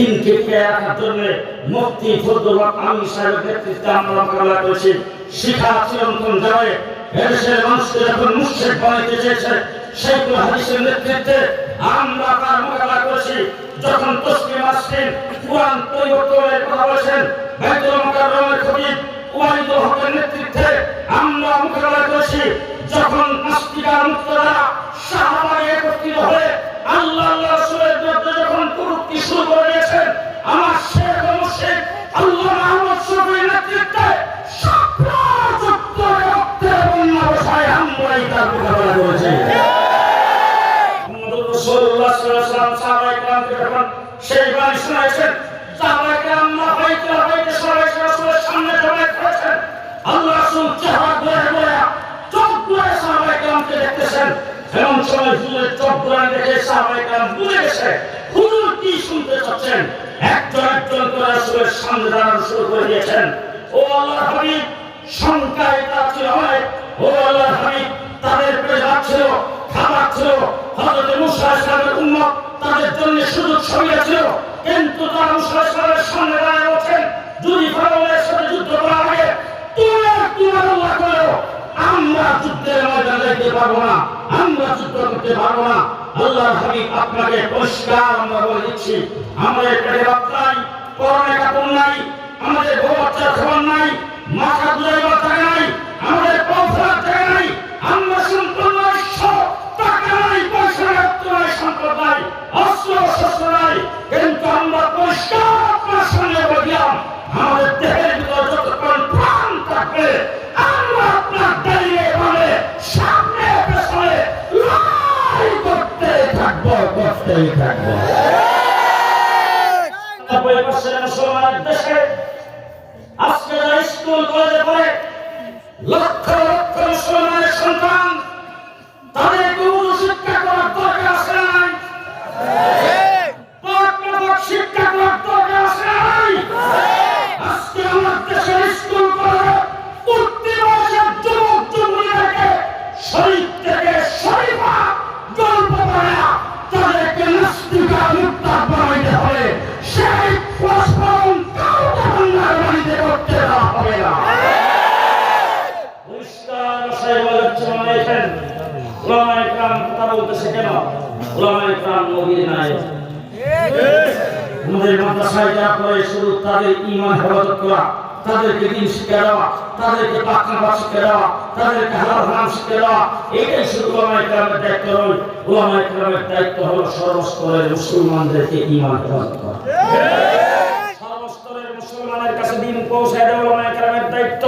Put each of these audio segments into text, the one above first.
দিনকে খেয়ে রাখার জন্য মুক্তি ফজলুল্লাহ আমি সাহেবের নেতৃত্বে আমরা মোকাবেলা করেছি। শিখা চিরন্তন যাবে। এদেশের মানুষকে যখন মুর্শেদ বানাইতে চেয়েছে সেইগুলো হাদিসের নেতৃত্বে আমরা তার মোকাবেলা করেছি। যখন তসলিম আসলেন কোরআন পরিবর্তনের কথা বলেছেন, বাইতুল মুকাররমের খতিব ওয়াহিদুল হকের নেতৃত্বে আমরা মোকাবেলা করেছি। যখন নাস্তিকার মুক্তরা শাহবাগে একত্রিত হয়ে আল্লাহ আল্লাহ রাসূলের বিরুদ্ধে যখন কুরুক্তি শুরু করে দিয়েছেন, আমার শেখ মুর্শিদ আল্লাহ মাহমুদ শফির নেতৃত্বে সাপ্রাযুক্ত রক্তের বন্যা বসায় আমরাই তার মোকাবেলা করেছি। রাসূলুল্লাহ সাল্লাল্লাহু আলাইহি ওয়াসাল্লাম সাহাবায়ে কেরামকে যখন সেই বাণী শোনাইছেন, সাহাবায়ে কেরাম না হইতে হইতে সবাই রাসূলের আল্লাহ কেরামকে দেখতেছেন এমন সময় হুজুরের চোখ ঘুরে দেখে সাহাবায়ে কেরাম বুঝে গেছে। হুজুর কি শুনতে চাচ্ছেন? একজন একজন করে রাসূলের দাঁড়ানো শুরু করে দিয়েছেন। ও আল্লাহর হাবিব, শঙ্কায় তা ছিল হয়। ও আল্লাহর হাবিব, তাদের পেশা ছিল, খাবার ছিল। মুসা ইসলামের উম্মত তাদের জন্য সুযোগ সুবিধা কিন্তু তারা মুসা ইসলামের সামনে দাঁড়িয়ে বলছেন, যদি ফেরাউনের সাথে যুদ্ধ করা লাগে তোমরা তোমরা আল্লাহ করো আমরা ময়দানে পারব না, আমরা যুদ্ধ করতে পারব না। আল্লাহর হাবিব আপনাকে পরিষ্কার আমরা বলে দিচ্ছি। আমাদের পেটে ভাত নাই পরনে কাপড় নাই, আমাদের বউ খাবার নাই, মাথা দুলাইবার টাকা নাই, আমাদের ফেলার টাকা নাই, আমরা সম্পূর্ণ টাকা নাই, পয়সা নাই সম্পদ নাই, অস্ত্র, শস্ত্র আমরা পরিষ্কার আপনার সামনে বললাম আমাদের দেহের করতেই থাকব। আজকে স্কুল কলেজে পড়ে লক্ষ আমাদের মাদ্রাসায় যা পড়ে শুধু তাদের ইমান হেফাজত করা, তাদেরকে দিন শিক্ষা দেওয়া, তাদেরকে পাকনাবাদ শিক্ষা দেওয়া, তাদেরকে হালাল হারাম শিক্ষা দেওয়া, এটাই শুধু ওলামা ইকরামের দায়িত্ব নয়। ওলামা ইকরামের দায়িত্ব হলো সর্বস্তরের মুসলমানদেরকে ইমান হেফাজত করা। সর্বস্তরের মুসলমানের কাছে দিন পৌঁছায় দেওয়া ওলামা ইকরামের দায়িত্ব।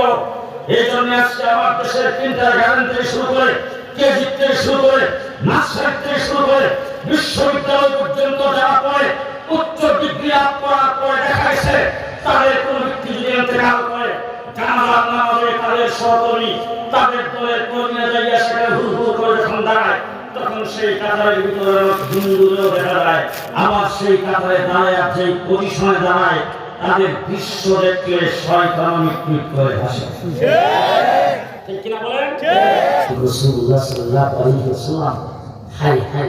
এই জন্য আজকে আমার দেশের কিন্টার গার্ডেন থেকে শুরু করে, কেজি থেকে শুরু করে নার্সারি থেকে শুরু করে, বিশ্ববিদ্যালয় পর্যন্ত যারা পড়ে উচ্চ ডিগ্রি লাভ করার পরে দেখা গেছে তাদের কোন ব্যক্তি যদি ইন্তেকাল করে জানাজার নামাজে তাদের সহকর্মী তাদের দলের কর্মীরা যাইয়া সেখানে হুড় হুড় করে যখন দাঁড়ায় তখন সেই কাতারের ভিতরে হিন্দুদেরও দেখা যায়। আবার সেই কাতারে দাঁড়ায় সেই পজিশনে দাঁড়ায় তাদের দৃশ্য দেখলে শয়তান মিটমিট করে ঠিক কিনা বলেন? রাসূলুল্লাহ সাল্লাল্লাহু আলাইহি ওয়াসাল্লাম হাই হাই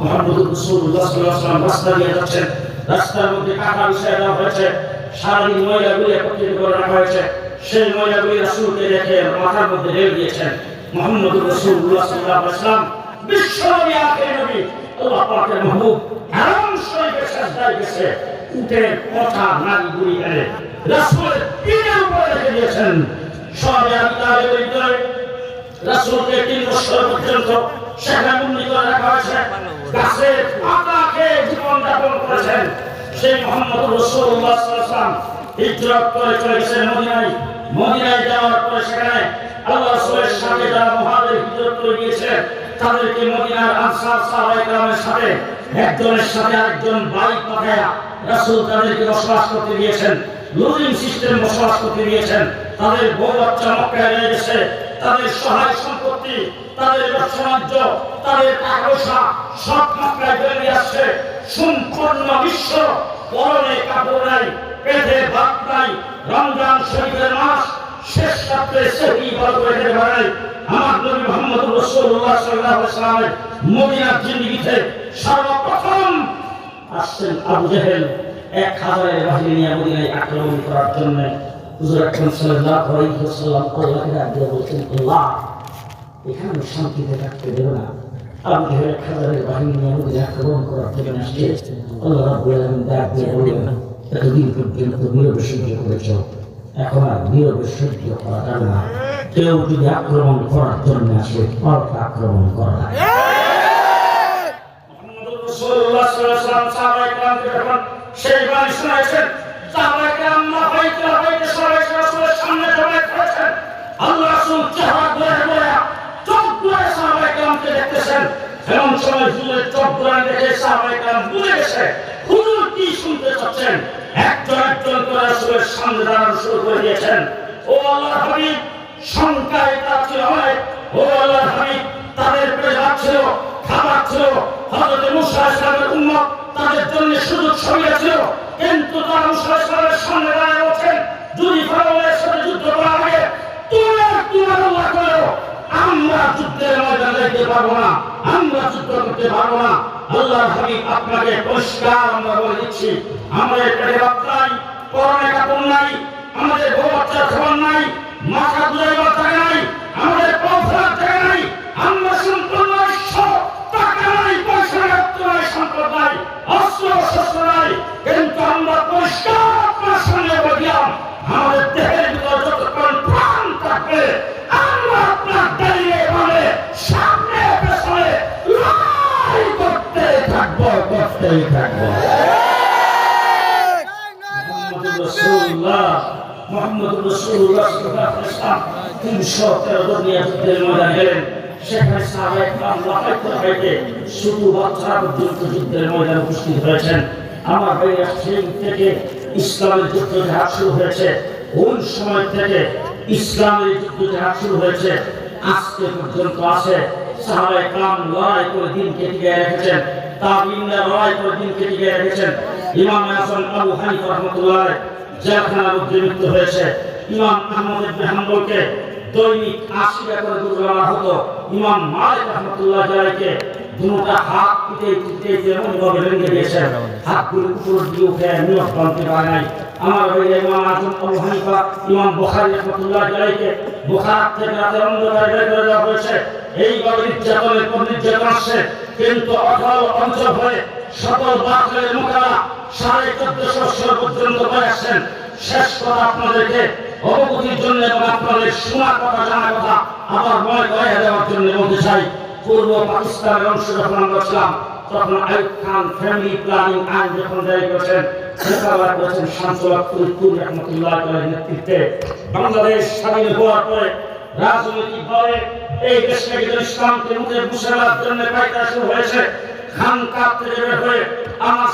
মোহাম্মদ রসুল্লাহ আলাইহি রাস্তা দিয়ে যাচ্ছেন। রাস্তার মধ্যে কাটা বিষয় দেওয়া হয়েছে। সারাদিন ময়লাগুলি একত্রিত করে রাখা হয়েছে। সেই ময়লাগুলি রাসূলকে দেখে মাথার মধ্যে ঢেলে দিয়েছেন মোহাম্মদ রসুল্লাহ সাল্লাল্লাহু আলাইহি ওয়াসাল্লাম। বিশ্বনবী আখের নবী, আল্লাহ পাকের মাহবুব, হারাম শরীফে সাজদায় গেছে। উঠে কথা নারী গুলি এনে রাসূলের পিঠের উপরে রেখে দিয়েছেন। সেখানে রাখা গাছের পাতা খেয়ে জীবন যাপন করেছেন। সেই মোহাম্মদ রসুল্লাহ সাল্লাম হিজরত করে চলে গেছেন মদিনায়। মদিনায় যাওয়ার পরে সেখানে আল্লাহ রসুলের সাথে যারা মহাদের হিজরত করে গিয়েছে, তাদেরকে মদিনার আনসার সাহাবায়ে কেরামের সাথে, একজনের সাথে আরেকজন বাইক পাঠায়া রাসূল তাদেরকে বসবাস করতে দিয়েছেন লুজিং সিস্টেম বসবাস করতে দিয়েছেন তাদের বউ বাচ্চা মক্কায় রয়ে গেছে। তাদের সহায় সম্পত্তি, তাদের ব্যবসা বাণিজ্য তাদের টাকা সব মক্কায় বেরিয়ে আসছে। সম্পূর্ণ বিশ্ব পরনে কাপড় নাই পেটে ভাত নাই, রমজান শরীফের মাস শেষ রাত্রে সেহরি বল করে পারে আমার নবী মোহাম্মদ রাসূলুল্লাহ সাল্লাল্লাহু আলাইহি সাল্লামের মদিনার জিন্দেগিতে সর্বপ্রথম আসছেন আবু জেহেল, এক হাজারের বাহিনী নিয়ে মদিনায় আক্রমণ করার জন্য। হুজুর আকরাম সাল্লাল্লাহু আলাইহি ওয়াসাল্লাম আল্লাহকে ডাক দিয়ে বলছেন, আল্লাহ, এখানে আমি শান্তিতে থাকতে দেব না। জেহেল এক হাজারের বাহিনী নিয়ে মদিনায় আক্রমণ করার জন্য আসছে, আল্লাহ রাব্বুল আলামিন ডাক দিয়ে বললেন, এতদিন পর্যন্ত নীরবে সহ্য করেছ কেউ যদি আক্রমণ করার জন্য আসে পাল্টা আক্রমণ করা সেই বাণী শুনেছেন আল্লাহ রাসূল চেহারা ঘুরে ঘুরে চোখ ঘুরে সাহাবায়ে কেরামকে দেখতেছেন এমন কি শুনতে চাচ্ছেন? করে শুরু করে দিয়েছেন। ও আল্লাহর হাবিব, শঙ্কায় তার ছিল অনেক ও আল্লাহর হাবিব, তাদের কিন্তু তারা মুসা ইসলামের সামনে দাঁড়িয়ে বলছেন, যদি ফেরাউনের সাথে যুদ্ধ করা লাগে তোমার আল্লাহ করো আমরা যুদ্ধের ময়দানে যেতে পারব না। আমরা যুদ্ধ করতে পারব না। আল্লাহ হাবিব আপনাকে পরিষ্কার আমরা বলে দিচ্ছি। আমাদের পেটে ভাত নাই পরনে কাপড় নাই, আমাদের বউ বাচ্চার খাবার নাই, মাথা দুলাইবার টাকা নাই, আমাদের পৌঁছার জায়গা নাই। লাফাইতে শুধু বাচ্চারা পর্যন্ত যুদ্ধের ময়দানে উপস্থিত হয়েছেন। আমার ভাইয়া সেই থেকে ইসলামের যুদ্ধ জাহাজ শুরু হয়েছে। কোন সময় থেকে ইসলামের যুদ্ধ জাহাজ শুরু হয়েছে। আজকে পর্যন্ত আছে। সাহাবায়ে কেরাম লড়াই করে দিনকে টিকে রেখেছেন। তাবিনরা লড়াই করে দিনকে টিকে রেখেছেন। ইমাম হাসান আবু হানিফা রহমতুল্লাহ জেলখানার হয়েছে। ইমাম আহমদ ইবনে দৈনিক আশি করে হতো। ইমাম মালিক রহমতুল্লাহ জালাইকে দুটা হাত পিটে পিটে যেমন ভাবে ভেঙে দিয়েছে, হাতগুলো উপর দিয়ে উঠে নিয়ত বানতে পারে নাই। আমার ভাই ইমাম আজম আবু হানিফা, ইমাম বুখারী রহমতুল্লাহ জালাইকে বুখার থেকে রাতের অন্ধকারে বের করে দেওয়া হয়েছে। এইভাবে নির্যাতনের পর নির্যাতন আসছে। কিন্তু অটল অঞ্চল হয়ে সকল বাতিলের মোকাবেলা সাড়ে চোদ্দশো বছর পর্যন্ত করে আসছেন। শেষ কথা আপনাদেরকে অবগতির জন্য এবং আপনাদের শোনার কথা, জানার কথা আবার মনে করে দেওয়ার জন্য বলতে চাই। পূর্ব পাকিস্তানের অংশ যখন আমরা ছিলাম, তখন আইব খান ফ্যামিলি প্ল্যানিং আইন যখন জারি করেছেন আমার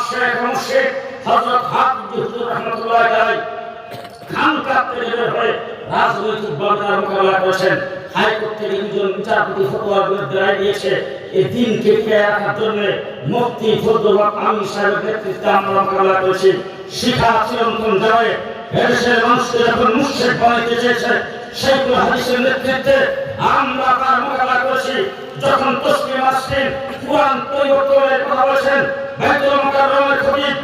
শেখ হযরত হাফিজ হুজুর রাহমাতুল্লাহ আলাইহি খান কাপ থেকে বের হয়ে রাজনৈতিক বলতার মোকাবেলা করেছেন। হাইকোর্ট থেকে দুজন এই দিনকে টিকে রাখার জন্য মুফতি ফজলুল আমিন সাহেবের নেতৃত্বে আমরা মোকাবেলা করেছি। শিখা চিরন্তন জয়ে এদেশের মানুষকে যখন মুর্শিদ বানাইতে চেয়েছে সেইগুলো হাদিসের নেতৃত্বে আমরা তার মোকাবেলা করেছি। যখন তসলিম আসছেন কোরআন কথা বলেছেন, বাইতুল মুকাররমের খতিব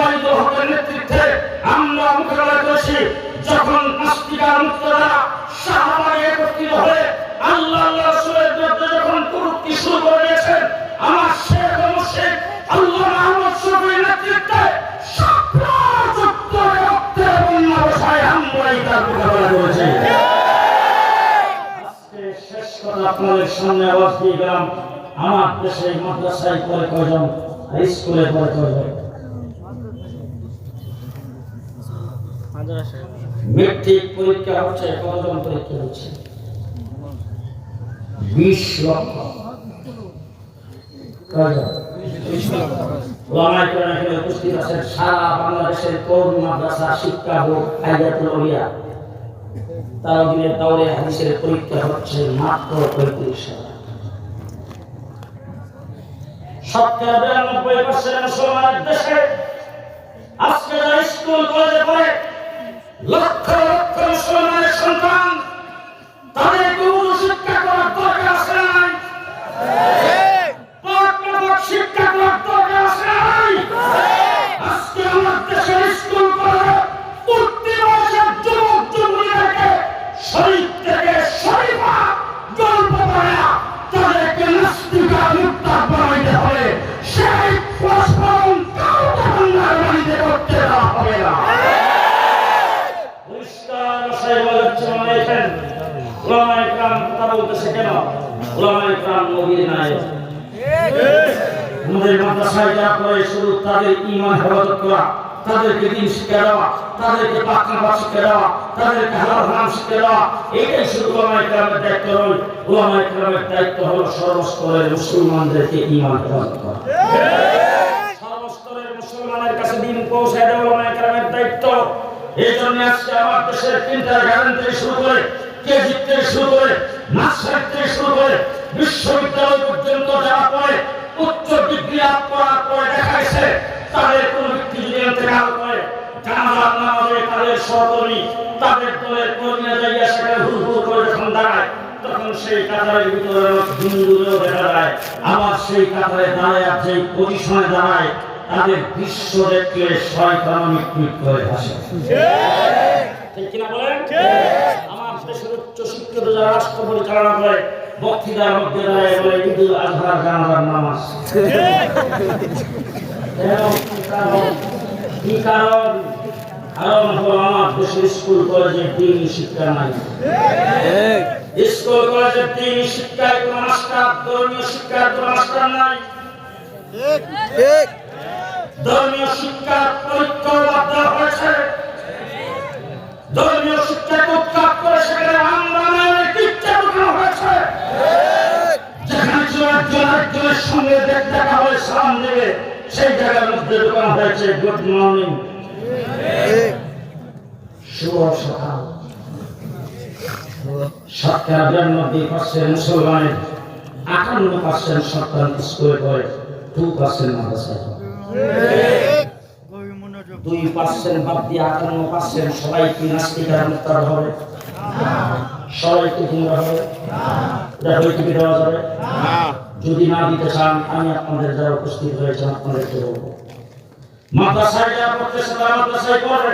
ওয়ালিদুল হকের নেতৃত্বে আমরা মোকাবেলা করেছি যখন নাস্তিকার মুক্তরা সাহাবায়ে একত্রিত হয়ে আল্লাহ আল্লাহ রাসূলের বিরুদ্ধে যখন কুরুক্তি শুরু করে দিয়েছেন, আমার শেখ ও মুর্শিদ আল্লাহ মাহমুদ শফির নেতৃত্বে করেছি। শেষ কথা আপনাদের সামনে আওয়াজ দিয়ে আমার দেশে মাদ্রাসায় পরে কয়জন? আর স্কুলে পরে কয়জন? মেট্রিক পরীক্ষা হচ্ছে, কতজন পরীক্ষা হচ্ছে? বিশ লক্ষ। উপস্থিত সারা বাংলাদেশের শিক্ষা বোর্ড অধীনে দাওরে হাদিসের পরীক্ষা হচ্ছে মাত্র আজকে লক্ষ লক্ষ মুসলমানের দিন শিক্ষা দেওয়া তাদেরকে পাকনাবাদ শিক্ষা দেওয়া তাদেরকে হালাল হারাম শিক্ষা দেওয়া এইটাই শুধু ওলামা ইকরামের দায়িত্ব নয়। ওলামা ইকরামের দায়িত্ব হলো সর্বস্তরের মুসলমানদেরকে ইমান হেফাজত করা। সর্বস্তরের মুসলমানের কাছে দিন পৌঁছায় দেওয়া ওলামা ইকরামের দায়িত্ব। এই জন্য আজকে আমার দেশের কিন্টার গার্ডেন থেকে শুরু করে, কেজি থেকে শুরু করে, নার্সারি থেকে শুরু করে, বিশ্ববিদ্যালয় পর্যন্ত যারা পড়ে উচ্চ ডিগ্রি লাভ করার পরে দেখা গেছে তাদের কোন ব্যক্তি যদি ইন্তেকাল করে জানাজার নামাজে তাদের সহকর্মী তাদের দলের কর্মীরা যাইয়া সেখানে হুড় হুড় করে যখন দাঁড়ায়, তখন সেই কাতারের ভিতরে হিন্দুদেরও দেখা যায়। আবার সেই কাতারে দাঁড়ায় যেই পজিশনে দাঁড়ায়, তাদের দৃশ্য দেখলে শয়তান মিটমিট করে ভাসে। ঠিক রাষ্ট্র পরিচালনা করে, বক্তৃতার মধ্যে দাঁড়ায় বলে ঈদুল আজহার নামাজ? কি কারণ? কারণ হলো আমার দেশের স্কুল কলেজে দিন শিক্ষা নাই। স্কুল কলেজে দিন শিক্ষায় কোনো মাস্টার ধর্মীয় শিক্ষার কোনো মাস্টার নাই। ধর্মীয় শিক্ষার পরীক্ষা বাদ দেওয়া হয়েছে। ধর্মীয় শিক্ষাকে উৎখাত করে সেখানে আমরানের কিচ্ছা ঢুকানো হয়েছে। যেখানে একজন একজনের সঙ্গে দেখ দেখা হয়ে দেবে সেই জায়গার মধ্যে ঢুকানো হয়েছে গুড মর্নিং। শুভ সকাল। পার্সেন্ট পার্সেন্ট পড়ে টু পার্সেন্ট দুই পার্সেন্ট বাদ দিয়ে পার্সেন্ট সবাই কি নাস্তিকার মুক্তার হবে। সবাই কি হবে? এটা বৈঠকে দেওয়া যাবে? যদি না দিতে চান আমি আপনাদের যারা উপস্থিত হয়েছেন আপনাদেরকে বলব। মাদ্রাসায় যারা পড়তেছে তারা মাদ্রাসায় পড়বে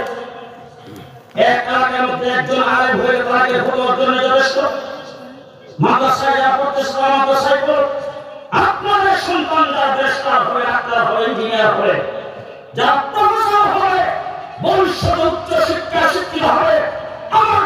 এক এলাকার মধ্যে একজন আলেম হয়ে তাকে ভোট অর্জনে যথেষ্ট। মাদ্রাসায় যারা পড়তেছে তারা মাদ্রাসায় পড়বে আপনাদের সন্তান যারা দেশটার হবে ডাক্তার হবে ইঞ্জিনিয়ার হবে যারা প্রফেসর হবে ভবিষ্যতে উচ্চ শিক্ষা শিক্ষিত হবে আমার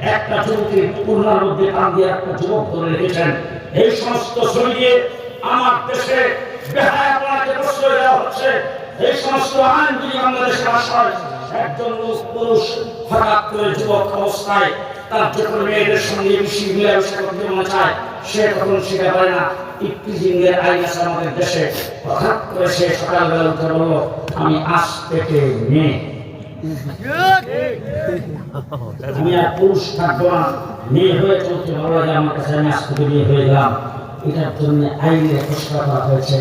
একটা যুবকের পূর্ণার মধ্যে কান দিয়ে একটা যুবক ধরে রেখেছেন। এই সমস্ত ছবি আমার দেশে হচ্ছে। এই সমস্ত আইন যদি বাংলাদেশে একজন লোক, পুরুষ, হঠাৎ করে যুবক অবস্থায় তার যখন মেয়েদের সঙ্গে বেশি মিলামেশা করতে চায়, সে তখন শিখে পারে না। ইফতিজিং এর আইন আছে আমাদের দেশে। হঠাৎ করে সে সকালবেলা উঠে আমি আজ থেকে মেয়ে। আমি আর পুরুষ থাকব না মেয়ে হয়ে চলতে ভালো লাগে আমার কাছে আমি আজ থেকে বিয়ে হয়ে গেলাম এটার জন্য আইনে প্রশ্ন করা হয়েছে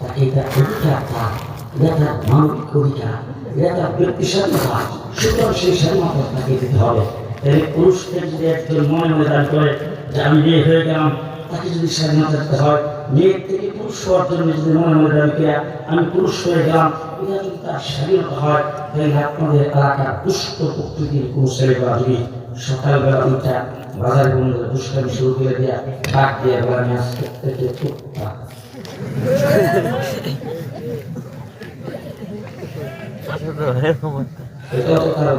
তাকে এটা অধিকার তার এটা তার মানবিক অধিকার এটা তার ব্যক্তি স্বাধীনতা সুতরাং সেই স্বাধীনতা তাকে দিতে হবে তাহলে পুরুষকে যদি একজন মনে মনে দান করে যে আমি বিয়ে হয়ে গেলাম তাকে যদি স্বাধীনতা দিতে হয় মেয়ের থেকে পুরুষ হওয়ার জন্য যদি মনে মনে রাখে আমি পুরুষ হয়ে গেলাম এটা যদি তার স্বাধীনতা হয় তাহলে আপনাদের এলাকার দুষ্ট প্রকৃতির কোনো ছেলেরা যদি সকালবেলা উঠা বাজার বন্ধ দুষ্কামি শুরু করে দেয়া ডাক দিয়ে বলে আমি আজকে থেকে এটাও তো তারা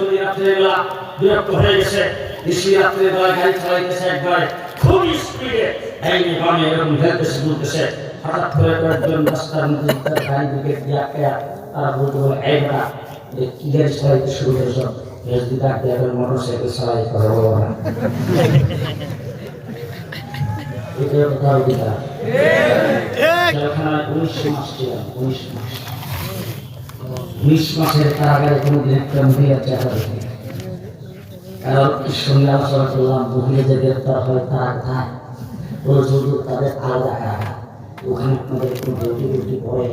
যদি রাত্রেবেলা বিরক্ত হয়ে গেছে বেশি রাত্রেবেলা গাড়ি চালাইতেছে একবারে। খুব স্পিডে এই বামে এরকম হেলতেছে বলতেছে হঠাৎ করে কয়েকজন রাস্তার মধ্যে তার গাড়ি দিকে দিয়া তারা বলতে বলে এই বেটা কি গাড়ি চালাইতে শুরু করেছ? যদি ডাক দিয়ে মোটর সাইকেল চালাই কথা বলব না। এটা কথা উনিশ মাস ছিলাম উনিশ মাস। উনিশ মাসের কারাগারে কোনো দিন একটা মহিলা চেহারা দেখি কারণ সঙ্গে আলোচনা করলাম মহিলা যে গ্রেপ্তার হয় তারা বলে শুধু তাদের আলাদা কারাগার। ওখানে আপনাদের কোনো ডিউটি ডিউটি পড়ে।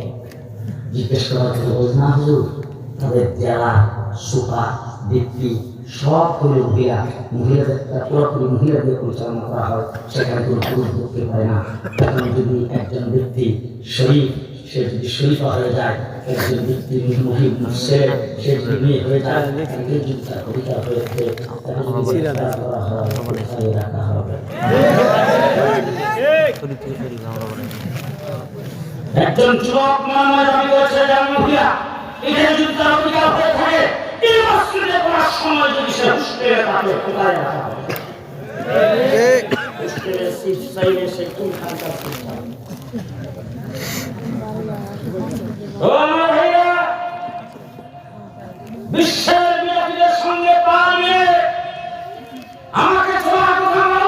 জিজ্ঞেস জন্য বলছে, না হুজুর, তাদের জেলা সুপার দীপ্তি সব করে মহিলা। মহিলাদের পুরোপুরি মহিলাদের পরিচালনা করা হয়। সেখানে কোনো পুরুষ ঢুকতে পারে না। এখন যদি একজন ব্যক্তি শরীফ, সে যদি শরীফা হয়ে যায় একজন ব্যক্তি মহিম ছেলে সে যদি হয়ে যায় তাকে যদি তার হয়েছে হয় রাখা হবে একজন যুবক মহামারী দাবি করেছে যে আমি মহিলা এখানে যদি তার অধিকার হয়ে থাকে এই মসজিদে পড়ার সময় যদি সে হোস্টেলে থাকে কোথায় রাখা হবে হোস্টেলে সিট চাইলে সে কোনখানকার সিট চাইবে? ও আমার ভাইরা, বিশ্বের বিরোধীদের সঙ্গে আমাকে আমার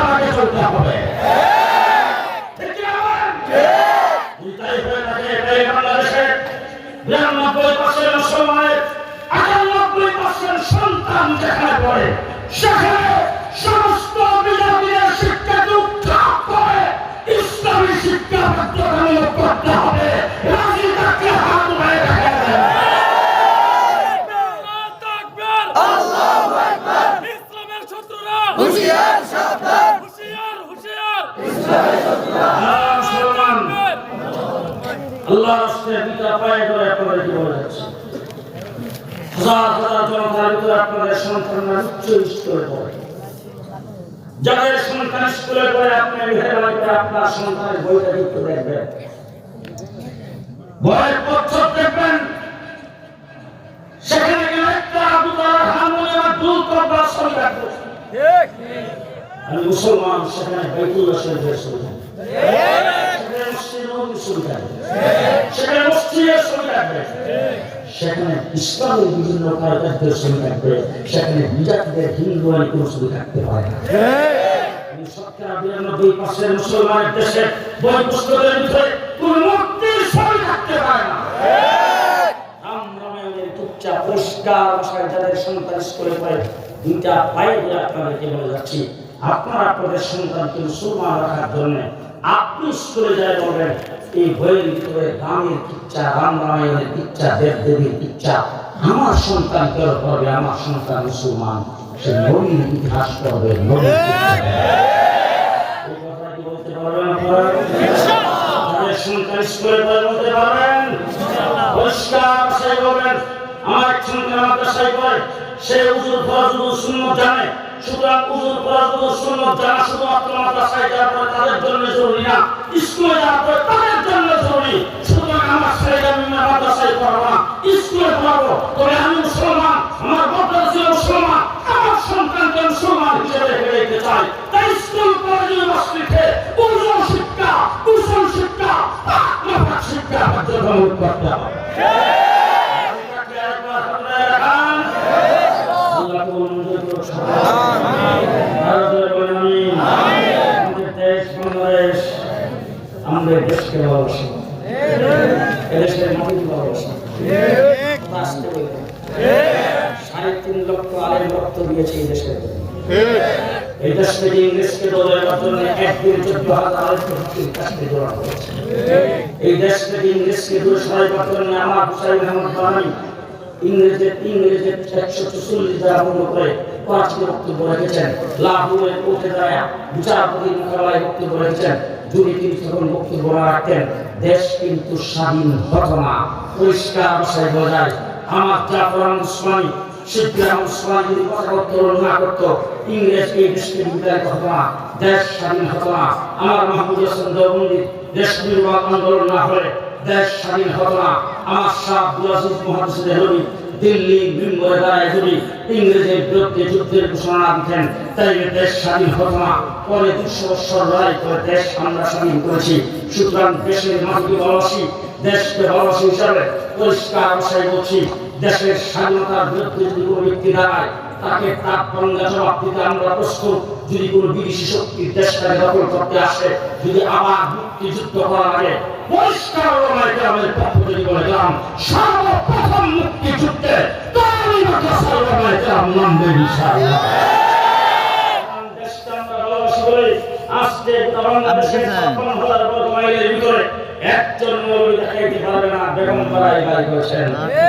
আমাকে চলতে হবে। ঠিক কি না বলেন? এটাই থাকে এই বাংলাদেশের 92% মুসলমানের 98% সন্তান যেখানে পড়ে, সেখানে ভিতরে আপনাদের সন্তানরা উচ্চ স্কুলে পড়ে যাদের সন্তান আপনার সন্তানের বইটা একটু দেখবেন। বইয়ের সেখানে একটা আবু তালার হারমোনিয়াম দুল তবলা ছবি আমি মুসলমান, সেখানে বাইতুল্লাহ শরীফের সেখানে ছবি থাকবে সেখানে ইসলামের বিভিন্ন কারকারদের ছবি থাকবে, সেখানে বিজাতিদের হিন্দু আইন কোনো ছবি থাকতে পারে পরিষ্কার যাচ্ছি, আপনারা আপনাদের সন্তানকে মুসলমান রাখার জন্য আপনি স্কুলে যায় বলবেন, এই বইয়ের ভিতরে রামের কিচ্ছা, রাম রামায়ণের কিচ্ছা দেব দেবীর কিচ্ছা, আমার সন্তান কেন পড়বে? আমার সন্তান মুসলমান। সে নবীর ইতিহাস পড়বে, নবীর সন্তান স্কুলে বলতে পরিষ্কার ভাষায় বলবেন, আমার সন্তান সে উজুর ফরজ সুন্নত জানে। সুতরাং উজুর ফরজ উজুর সুন্নত জানা শুধুমাত্র মাদ্রাসায় যাওয়ার পরে তাদের জন্য জরুরি না। স্কুলে যাওয়ার পরে তাদের জন্য জরুরি। সুতরাং আমার ছেলেকে আমি মাদ্রাসায় পড়াবো না। স্কুলে পড়াবো। তবে আমি মুসলমান, আমার বদলা ছিল মুসলমান। আমার সন্তানকে মুসলমান হিসেবে রেখে দিতে চাই। তাই স্কুল, কলেজ, ইউনিভার্সিটিতে উজুর শিক্ষা কুশল শিক্ষা শিক্ষা বাধ্যতামূলক করতে হবে আল্লাহ কবুল মঞ্জুর করুক সবাই। আরও জোরে বলেন আমিন। আমাদের দেশ বাংলাদেশ আমাদের দেশকে ভালোবাসি এদেশের মাটিকে ভালোবাসি আসতে বলবেন। সাড়ে তিন লক্ষ আলের রক্ত দিয়েছে এই দেশের এই দেশ থেকে ইংরেজকে দলের জন্য একদিন চোদ্দ হাজার কাশ্মীর দেওয়া হয়েছে। এই দেশ থেকে ইংরেজকে দূরে সরাইবার জন্য আমার হুসাইন আহমদ বানানি। ইংরেজের ইংরেজের একশো চল্লিশ দ্বারা পূর্ণ করে পাঁচটি বক্তব্য রেখেছেন। লাহোরের কোর্টে দাঁড়ায় বিচারপতি মোকাবেলায় বক্তব্য রেখেছেন। যদি তিনি তখন বক্তব্য রাখতেন দেশ কিন্তু স্বাধীন হতো না। পরিষ্কার বিষয় বোঝা আমার জাফরান উসমানী শিবরাম উসমানী যদি কথা উত্তোলন না করতো ইংরেজ এই দেশকে বিদায় হতো না দেশ স্বাধীন হতো না আমার মাহমুদ হাসান দেওবন্দি দেশ নির্বাচন আন্দোলন না হলে দেশ স্বাধীন হতো না। আমার শাহ আজিজ মহাদিস দেহলভি দিল্লি মিম্বরে দাঁড়ায় যদি ইংরেজের বিরুদ্ধে যুদ্ধের ঘোষণা দিতেন, তাইলে দেশ স্বাধীন হতো পরে দুশো বৎসর সুতরাং দেশের ভালোবাসি দেশকে ভালোবাসি হিসাবে পরিষ্কার ভাষায় বলছি দেশের স্বাধীনতার বিরুদ্ধে যদি কোনো ব্যক্তি দাঁড়ায় তাকে তার পঙ্গা জবাব দিতে আমরা প্রস্তুত। যদি কোনো বিদেশি শক্তি দেশটাকে দখল করতে আসে যদি আবার মুক্তিযুদ্ধ করা লাগে পরিষ্কার ওলামায়ে পক্ষ থেকে বলে গেলাম সর্বপ্রথম মুক্তিযুদ্ধে তরুণী মাদ্রাসার ওলামায়ে কেরাম নামবে ইনশাআল্লাহ। দেশটা আমরা ভালোবাসি বলে আজকে বাংলাদেশের হাজার বর্গ মাইলের ভিতরে একজন মৌলবী দেখাইতে পারবে না বেগম পাড়ায় বাড়ি করেছেন।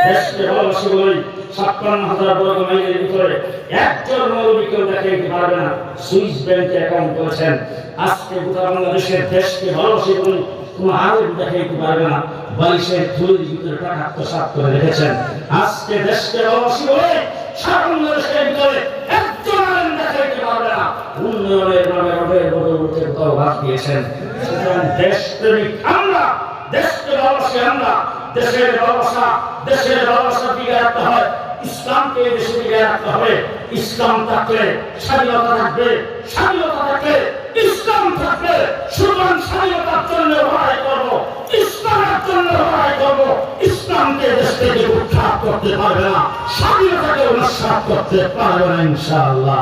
দেশকে ভালোবাসি বলে ছাপ্পান্ন হাজার বর্গ মাইলের ভিতরে একজন মৌলবী কেউ দেখাইতে পারবে না সুইস ব্যাংকে অ্যাকাউন্ট করেছেন। আজকে গোটা বাংলাদেশের দেশকে ভালোবাসি বলে কোনো আরব দেখাইতে পারবে না বালিশের থুলির ভিতরে টাকা আত্মসাৎ করে রেখেছেন। আজকে দেশকে ভালোবাসি বলে সারা বাংলাদেশের ভিতরে উন্নয়নের নামে রবের বদল উঠে কোথাও দিয়েছেন। সুতরাং দেশপ্রেমিক আমরা, দেশকে ভালোবাসি আমরা, দেশের ভালোবাসা দেশের ভালোবাসা দিকে রাখতে হয় ইসলামকে দেশে দিকে রাখতে হবে। ইসলাম থাকলে স্বাধীনতা থাকবে, স্বাধীনতা থাকলে ইসলাম থাকবে। সুতরাং স্বাধীনতার জন্য লড়াই করব, ইসলামের জন্য লড়াই করব। ইসলামকে দেশ থেকে উৎখাত করতে পারবে না, স্বাধীনতাকে উৎসাহ করতে পারবে না ইনশাআল্লাহ।